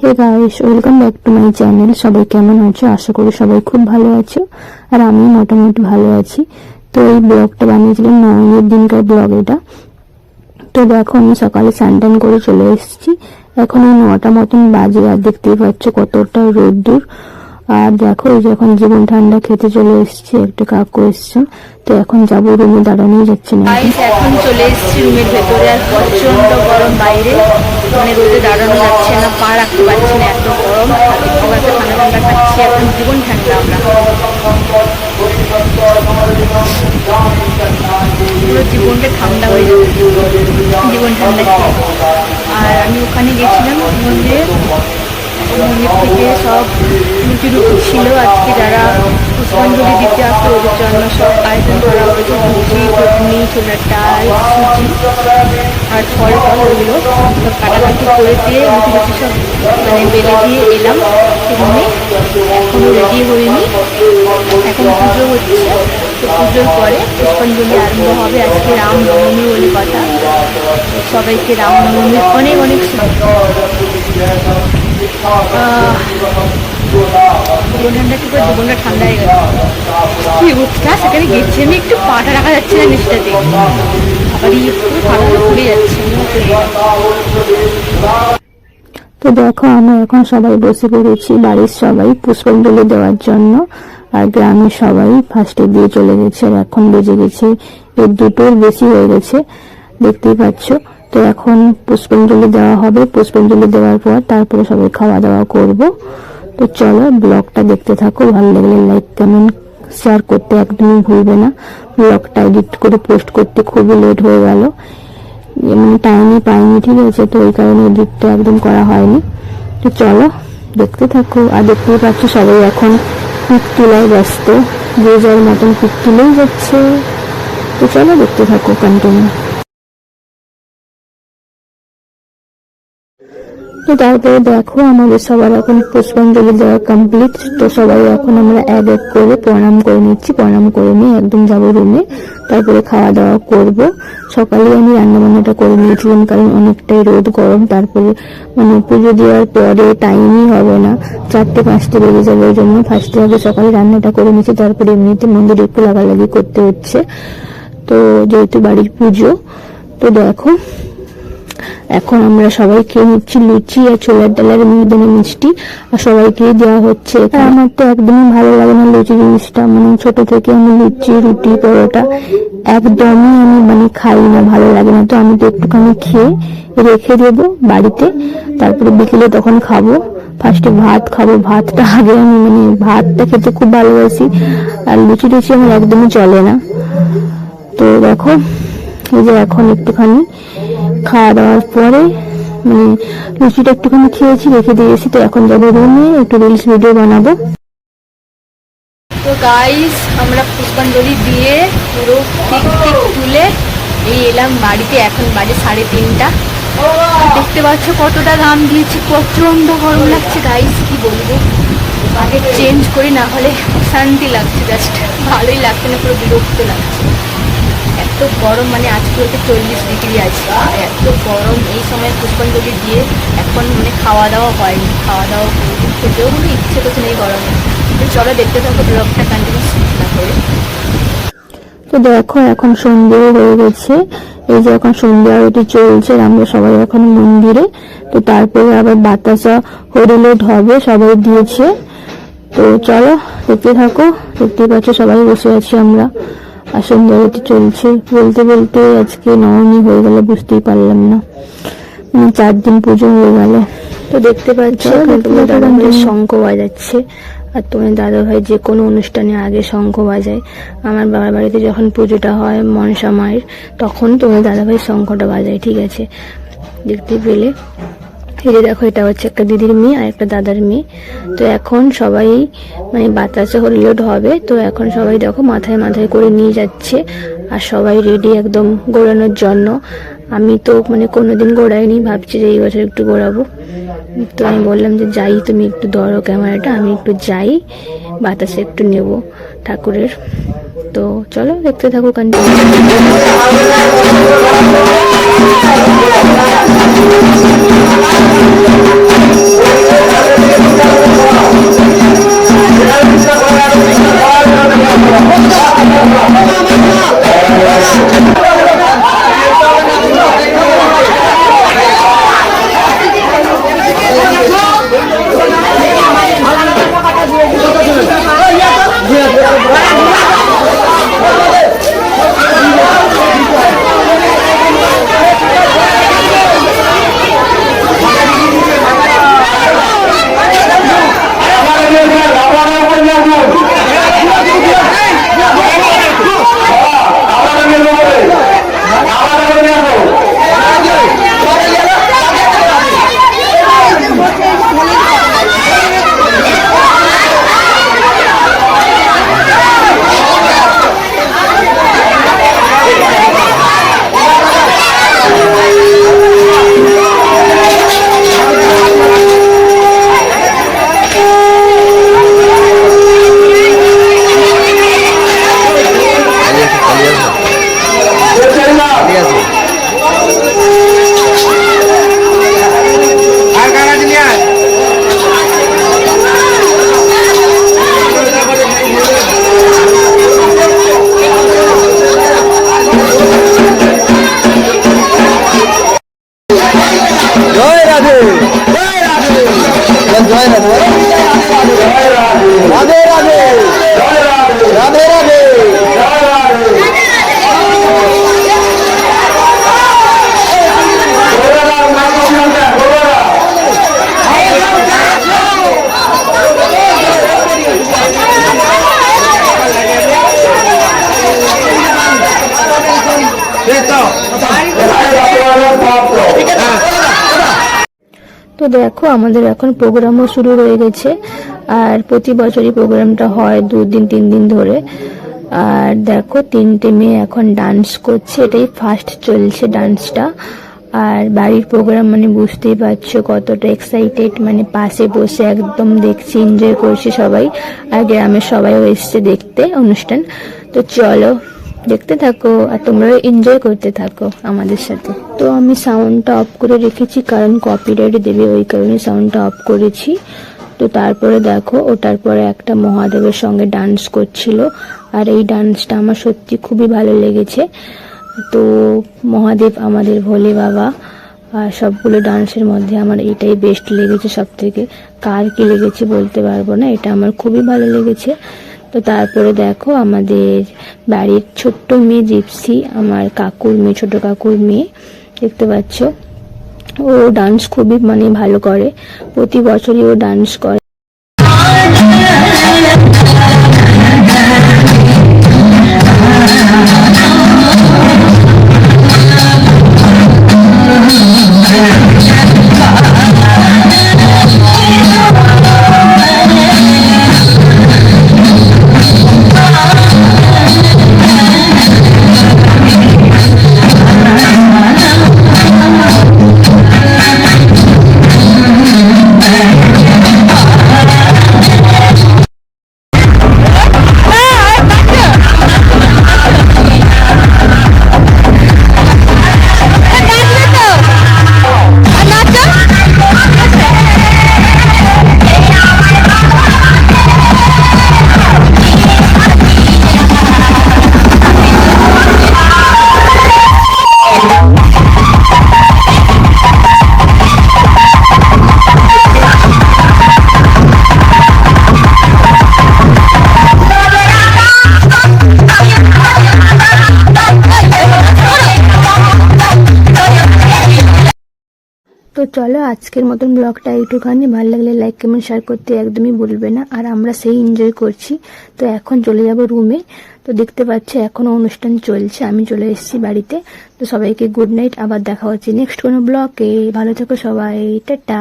Hey guys welcome back to my channel সবাই কেমন আছো? আশা করি সবাই খুব ভালো আছো। আর আমি মোটামুটি ভালো আছি। তো এই ব্লগটা বানিয়েছিলাম নয়ের দিনকার ব্লগ এটা। তো দেখো, আমি সকালে স্যান্টান করে চলে এসেছি। এখন এই নটা মতন বাজে আর দেখতেই পাচ্ছ কতটা রোদ্দুর। আর দেখো, এই যে এখন জীবন ঠান্ডা খেতে চলে এসেছি, একটা কাকু এসছেন, তো এখন যাব রুমে, দাঁড়ানোই যাচ্ছে না। এখন চলে এসেছি রুমের ভেতরে, আর প্রচণ্ড গরম বাইরে। মানে রোদে দাঁড়ানো যাচ্ছে না, পা রাখতে পারছি না, এত গরম। ঠান্ডা ঠান্ডা খাচ্ছি, এখন জীবন ঠান্ডা আমরা। পুরো জীবনটা ঠান্ডা হয়ে যাবে, জীবন ঠান্ডা আর আমি ওখানে গেছিলাম, মন্দিরে। মন্দির থেকে সব রুটি ছিল। আজকে যারা পুষ্পাঞ্জলি দিতে আসতো, ওদের জন্য সব আয়োজন করা হয়েছে। লুচি ঘুগনি ছোলার ডাল, সুজি, আর ফল ফল ওগুলো সব কাটাকাটি করে দিয়ে লুচি লুচি সব মানে বেলে দিয়ে এলাম। রুমে এখনও রেডি হইনি এখন পুজো হচ্ছে। তো পুজোর পরে পুষ্পাঞ্জলি আরম্ভ হবে আজকে রামনবমী বলে কথা। সবাইকে রামনবমীর অনেক অনেক শুভেচ্ছা। ঠান্ডা গেছি। আমি, একটু যাচ্ছে তো দেখো আমরা এখন সবাই বসে পড়েছি, বাড়ির সবাই পুষ্পাঞ্জলি দেওয়ার জন্য। আর গ্রামের সবাই ফার্স্টে দিয়ে চলে গেছে, আর এখন বেজে গেছে এর দুটোর বেশি হয়ে গেছে, দেখতেই পাচ্ছ। তো এখন পুষ্পাঞ্জলি দেওয়া হবে। পুষ্পাঞ্জলি দেওয়ার পর তারপরে সবাই খাওয়া দাওয়া করব। তো চলো ব্লগটা দেখতে থাকো। ভালো লাগলে লাইক কমেন্ট শেয়ার করতে একদমই ভুলবে না। ব্লগটা এডিট করে পোস্ট করতে খুবই লেট হয়ে গেল। মানে টাইমই পাইনি, ঠিক আছে? তো ওই কারণে এডিটটা একদম করা হয়নি। তো চলো দেখতে থাকো। আর দেখতেই পাচ্ছ সবাই এখন পিক তোলায় ব্যস্ত। যে যার মতন পিক তুলেই যাচ্ছে। তো চলো দেখতে থাকো কন্টিনিউ তো তারপরে দেখো, আমাদের সবার এখন পুষ্পাঞ্জলি দেওয়া কমপ্লিট তো সবাই এখন আমরা এক এক করে প্রণাম করে নিচ্ছি, প্রণাম করে নিয়ে একদম যাব রুমে তারপরে খাওয়া দাওয়া করব। সকালে আমি রান্নাবান্নাটা করে নিয়েছিলাম, কারণ অনেকটাই রোদ, গরম। তারপরে মানে পুজো দেওয়ার পরে টাইমই হবে না। চারটে, পাঁচটা বেজে যাবে, ওই জন্য ফার্স্টে আগে সকালে রান্নাটা করে নিয়েছি। তারপরে এমনিতে মন্দিরে একটু লাগালাগি করতে হচ্ছে। তো যেহেতু বাড়ির পুজো, তো দেখো এখন আমরা সবাই খেয়ে নিচ্ছি লুচি আর ছোলার ডালের মিহিদানি মিষ্টি, আর সবাইকে দেওয়া হচ্ছে আমার তো একদমই ভালো লাগে না লুচি জিনিসটা মানে ছোট থেকে আমি লুচি, রুটি, পরোটা একদমই আমি মানে খাই না, ভালো লাগে না। তো আমি তো একটুখানি খেয়ে রেখে দেবো বাড়িতে, তারপরে বিকেলে তখন খাব। ফার্স্টে ভাত খাব, ভাতটা আগে আমি মানে ভাতটা খেতে খুব ভালোবাসি, আর লুচি টুচি আমার একদমই চলে না। তো দেখো, এই যে এখন একটুখানি খাওয়া দাওয়ার পরে মানে লুচিটা একটুখানি খেয়েছি, রেখে দিয়েছি তো এখন যাব রুমে, একটু রিলস ভিডিও বানাবো। তো গাইস আমরা পুষ্পাঞ্জলি দিয়ে পুরো ঠিক তুলে এই এলাম বাড়িতে, এখন বাজে সাড়ে তিনটা। দেখতে পাচ্ছ কতটা দাম দিয়েছি, প্রচণ্ড গরম লাগছে গাইস কি বলব? আগে চেঞ্জ করি, না হলে শান্তি লাগছে জাস্ট ভালোই লাগছে না, পুরো বিরক্ত লাগছে। এত গরম মানে আজকে হচ্ছে চল্লিশ ডিগ্রি আছে। এত গরম, এই সময় পুষ্পাঞ্জলি দিয়ে এখন মানে খাওয়া দাওয়া হয়নি। খাওয়া দাওয়া করব খেতেও কোনো ইচ্ছে করছে না এই গরমে। চলো দেখতে থাকো ব্লগটা কন্টিনিউ না করে। তো দেখো, এখন সন্ধ্যেও হয়ে গেছে। এই যে এখন সন্ধ্যে আরতি চলছে, আমরা সবাই এখন মন্দিরে। তো তারপরে আবার বাতাসা হরিলোট হবে সবাই দিয়েছে। তো চলো, দেখতে থাকো। দেখতে পাচ্ছ সবাই বসে আছি আমরা। আরতি চলছে। বলতে বলতে আজকে নবমী হয়ে গেল বুঝতেই পারলাম না। মানে চার দিন পুজো হয়ে গেল। তো দেখতে পাচ্ছ তোমার দাদা ভাই শঙ্খ বাজাচ্ছে। আর তোমার দাদা ভাই যে কোনো অনুষ্ঠানে আগে শঙ্খ বাজায়। আমার বাবার বাড়িতে যখন পুজোটা হয় মনসা মায়ের তখন তোমার দাদা ভাই শঙ্খটা বাজায় ঠিক আছে? দেখতে পেলে? এই যে দেখো, এটা হচ্ছে একটা দিদির মেয়ে আর একটা দাদার মেয়ে। তো এখন সবাই মানে বাতাসে হরিলোড হবে, তো এখন সবাই দেখো মাথায় মাথায় করে নিয়ে যাচ্ছে আর সবাই রেডি একদম গোড়ানোর জন্য। আমি তো মানে কোনোদিন গোড়াইনি, ভাবছি যে এই বছর একটু গোড়াবো। তো আমি বললাম যে যাই, তুমি একটু ধরো ক্যামেরাটা, আমি একটু যাই, বাতাসে একটু নেব ঠাকুরের। তো চলো দেখতে থাকো কন্টিনিউ তো দেখো, আমাদের এখন প্রোগ্রামও শুরু হয়ে গেছে। আর প্রতি বছরই প্রোগ্রামটা হয় দুদিন তিন দিন ধরে। আর দেখো, তিনটে মেয়ে এখন ডান্স করছে। এটাই ফার্স্ট চলছে ডান্সটা আর বাড়ির প্রোগ্রাম মানে বুঝতেই পারছ কতটা এক্সাইটেড মানে পাশে বসে একদম দেখছি এনজয় করছি সবাই। আর গ্রামের সবাইও এসছে দেখতে অনুষ্ঠান। তো চলো দেখতে থাকো আর তোমরাও এনজয় করতে থাকো আমাদের সাথে। তো আমি সাউন্ডটা অফ করে রেখেছি, কারণ কপিরাইট দেবে ওই কারণে সাউন্ডটা অফ করেছি। তো তারপরে দেখো ওটার পরে একটা মহাদেবের সঙ্গে ডান্স করছিল। আর এই ডান্সটা আমার সত্যি খুবই ভালো লেগেছে। তো মহাদেব আমাদের ভোলে বাবা, আর সবগুলো ডান্সের মধ্যে আমার এটাই বেস্ট লেগেছে সব থেকে কার কি লেগেছে বলতে পারব না, এটা আমার খুবই ভালো লেগেছে। তো তারপরে দেখো আমাদের বাড়ির ছোট্ট মেয়ে জিপসি, আমার কাকুর মেয়ে, ছোট কাকুর মেয়ে, দেখতে পাচ্ছ। ও ডান্স খুবই মানে ভালো করে। প্রতি বছরই ও ডান্স করে। তো চলো আজকের মতন ব্লগটা একটুখানি ভালো লাগলে লাইক কমেন্ট শেয়ার করতে একদমই বলবে না। আর আমরা সেই এনজয় করছি। তো এখন চলে যাব রুমে তো দেখতে পাচ্ছি এখনও অনুষ্ঠান চলছে। আমি চলে এসেছি বাড়িতে। তো সবাইকে গুড নাইট আবার দেখা হচ্ছে নেক্সট কোনো ব্লগে ভালো থেকো সবাই। টাটা।